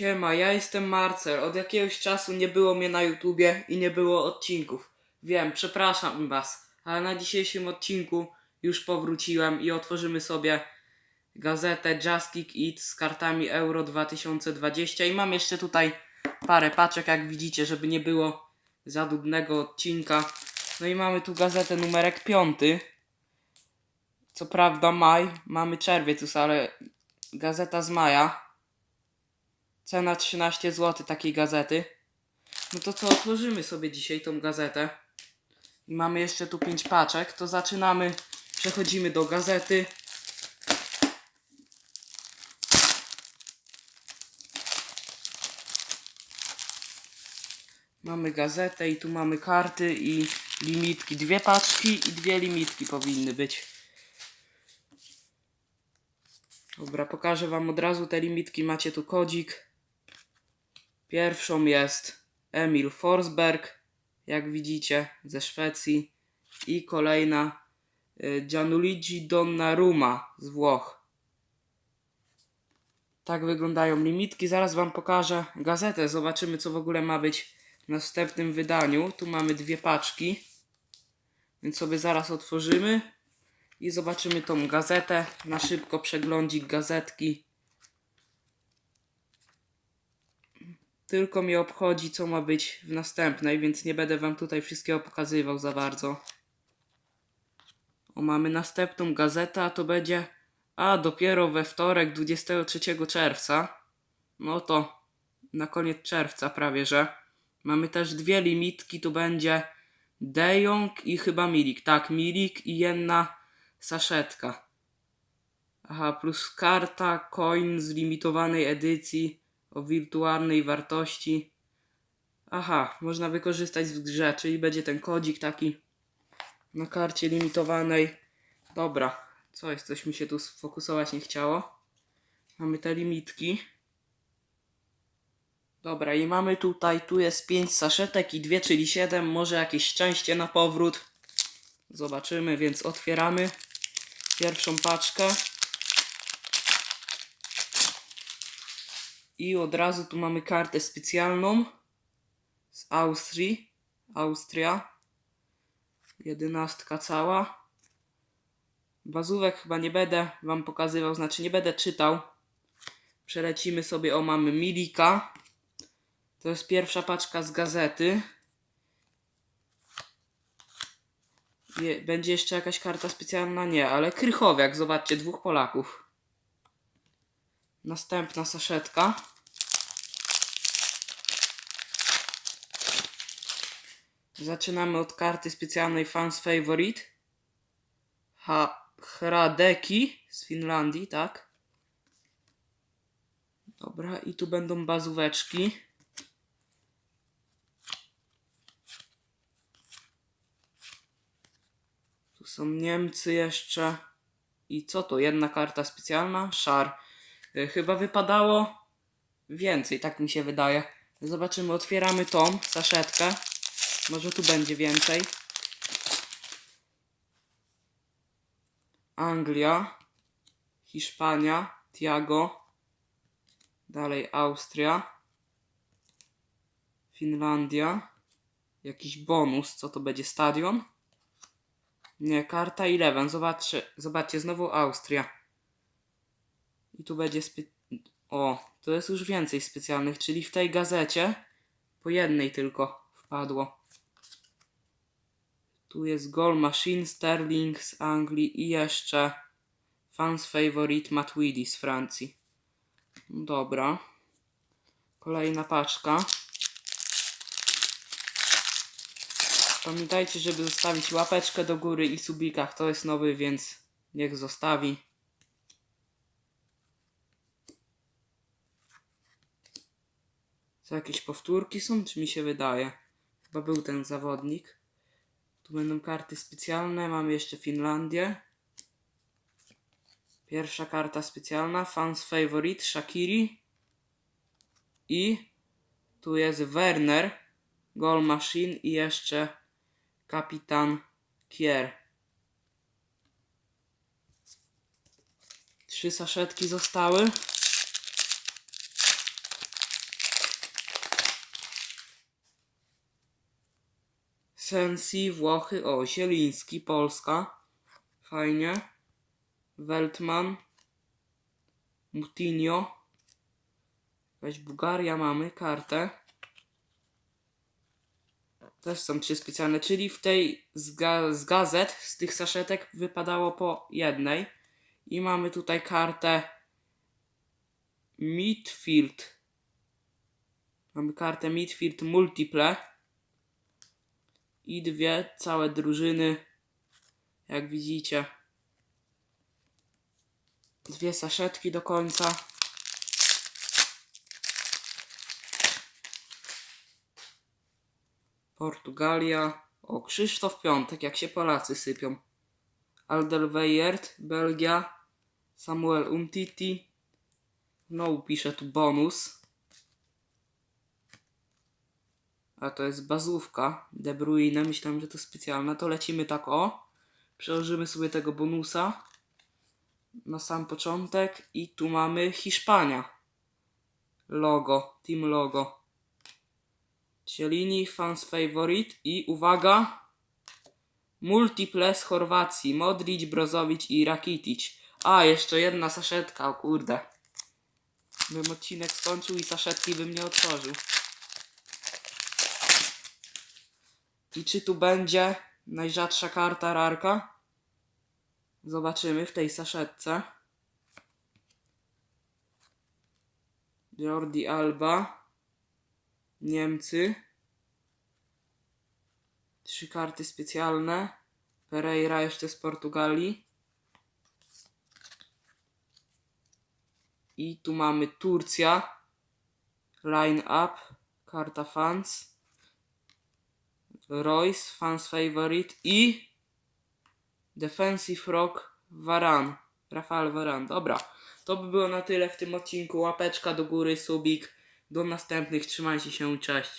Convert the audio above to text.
Siema, ja jestem Marcel. Od jakiegoś czasu nie było mnie na YouTubie i nie było odcinków. Wiem, przepraszam was, ale na dzisiejszym odcinku już powróciłem i otworzymy sobie gazetę Just Kick It z kartami Euro 2020 i mam jeszcze tutaj parę paczek, jak widzicie, żeby nie było za dudnego odcinka. No i mamy tu gazetę numerek 5. Co prawda maj, mamy czerwiec już, ale gazeta z maja. Cena 13 zł takiej gazety. No to co, otworzymy sobie dzisiaj tą gazetę. I mamy jeszcze tu 5 paczek. To zaczynamy, przechodzimy do gazety. Mamy gazetę i tu mamy karty i limitki. Dwie paczki i dwie limitki powinny być. Dobra, pokażę wam od razu te limitki. Macie tu kodzik. Pierwszą jest Emil Forsberg, jak widzicie, ze Szwecji. I kolejna y, Gianluigi Donnarumma z Włoch. Tak wyglądają limitki. Zaraz wam pokażę gazetę. Zobaczymy, co w ogóle ma być w następnym wydaniu. Tu mamy dwie paczki. Więc sobie zaraz otworzymy i zobaczymy tą gazetę. Na szybko przeglądzik gazetki. Tylko mnie obchodzi, co ma być w następnej, więc nie będę wam tutaj wszystkiego pokazywał za bardzo. O, mamy następną gazetę, a to będzie. A, dopiero we wtorek, 23 czerwca. No to na koniec czerwca prawie, że. Mamy też dwie limitki, tu będzie De Jong i chyba Milik. Tak, Milik i jedna saszetka. Aha, plus karta, coin z limitowanej edycji o wirtualnej wartości. Aha, można wykorzystać w grze, czyli będzie ten kodzik taki na karcie limitowanej. Dobra, co jest? Coś mi się tu sfokusować nie chciało. Mamy te limitki. Dobra, i mamy tutaj, tu jest 5 saszetek i 2, czyli 7. Może jakieś szczęście na powrót. Zobaczymy, więc otwieramy pierwszą paczkę. I od razu tu mamy kartę specjalną z Austrii. Austria. Jedenastka cała. Bazówek chyba nie będę wam pokazywał, znaczy nie będę czytał. Przelecimy sobie, o mamy Milika. To jest pierwsza paczka z gazety. Je, będzie jeszcze jakaś karta specjalna? Nie, ale Krychowiak, zobaczcie, dwóch Polaków. Następna saszetka. Zaczynamy od karty specjalnej Fans Favorite. Ha Hradeki z Finlandii, tak? Dobra, i tu będą bazóweczki. Tu są Niemcy jeszcze. I co to? Jedna karta specjalna? Szar. Y, Chyba wypadało więcej, tak mi się wydaje. Zobaczymy, otwieramy tą saszetkę. Może tu będzie więcej. Anglia, Hiszpania, Tiago, dalej Austria, Finlandia, jakiś bonus, co to będzie, stadion? Nie, karta 11, zobaczcie, zobaczcie, znowu Austria. I tu będzie spe... O, to jest już więcej specjalnych, czyli w tej gazecie po jednej tylko wpadło. Tu jest Goal Machine, Sterling z Anglii i jeszcze Fans Favorite Matuidi z Francji. Dobra. Kolejna paczka. Pamiętajcie, żeby zostawić łapeczkę do góry i subika. Kto jest nowy, więc niech zostawi. Co jakieś powtórki są, czy mi się wydaje? Chyba był ten zawodnik. Tu będą karty specjalne. Mamy jeszcze Finlandię. Pierwsza karta specjalna. Fans Favorite Shakiri. I tu jest Werner. Goal Machine i jeszcze kapitan Kier. Trzy saszetki zostały. Sensi, Włochy, o, Zieliński, Polska. Fajnie. Weltman. Mutinio. Jakaś Bułgaria mamy, kartę. Też są trzy specjalne, czyli w tej z, ga z gazet, z tych saszetek wypadało po jednej. I mamy tutaj kartę Midfield. Mamy kartę Midfield Multiple. I dwie całe drużyny. Jak widzicie. Dwie saszetki do końca. Portugalia. O, Krzysztof Piątek, jak się Polacy sypią. Alderweireld, Belgia. Samuel Umtiti. No, pisze tu bonus. A to jest bazówka. De Bruyne. Myślałem, że to specjalna. To lecimy tak o. Przełożymy sobie tego bonusa na sam początek. I tu mamy Hiszpania. Logo. Team logo. Cielini, fans favorite. I uwaga. Multiple z Chorwacji. Modric, Brozowicz i Rakitic. A, jeszcze jedna saszetka. O kurde. Bym odcinek skończył i saszetki bym nie otworzył. I czy tu będzie najrzadsza karta rarka? Zobaczymy w tej saszetce. Jordi Alba. Niemcy. Trzy karty specjalne. Pereira jeszcze z Portugalii. I tu mamy Turcja. Line up. Karta fans. Royce, fans favorite i Defensive Rock Varan. Rafael Varan. Dobra, to by było na tyle w tym odcinku. Łapeczka do góry, subik. Do następnych. Trzymajcie się, cześć.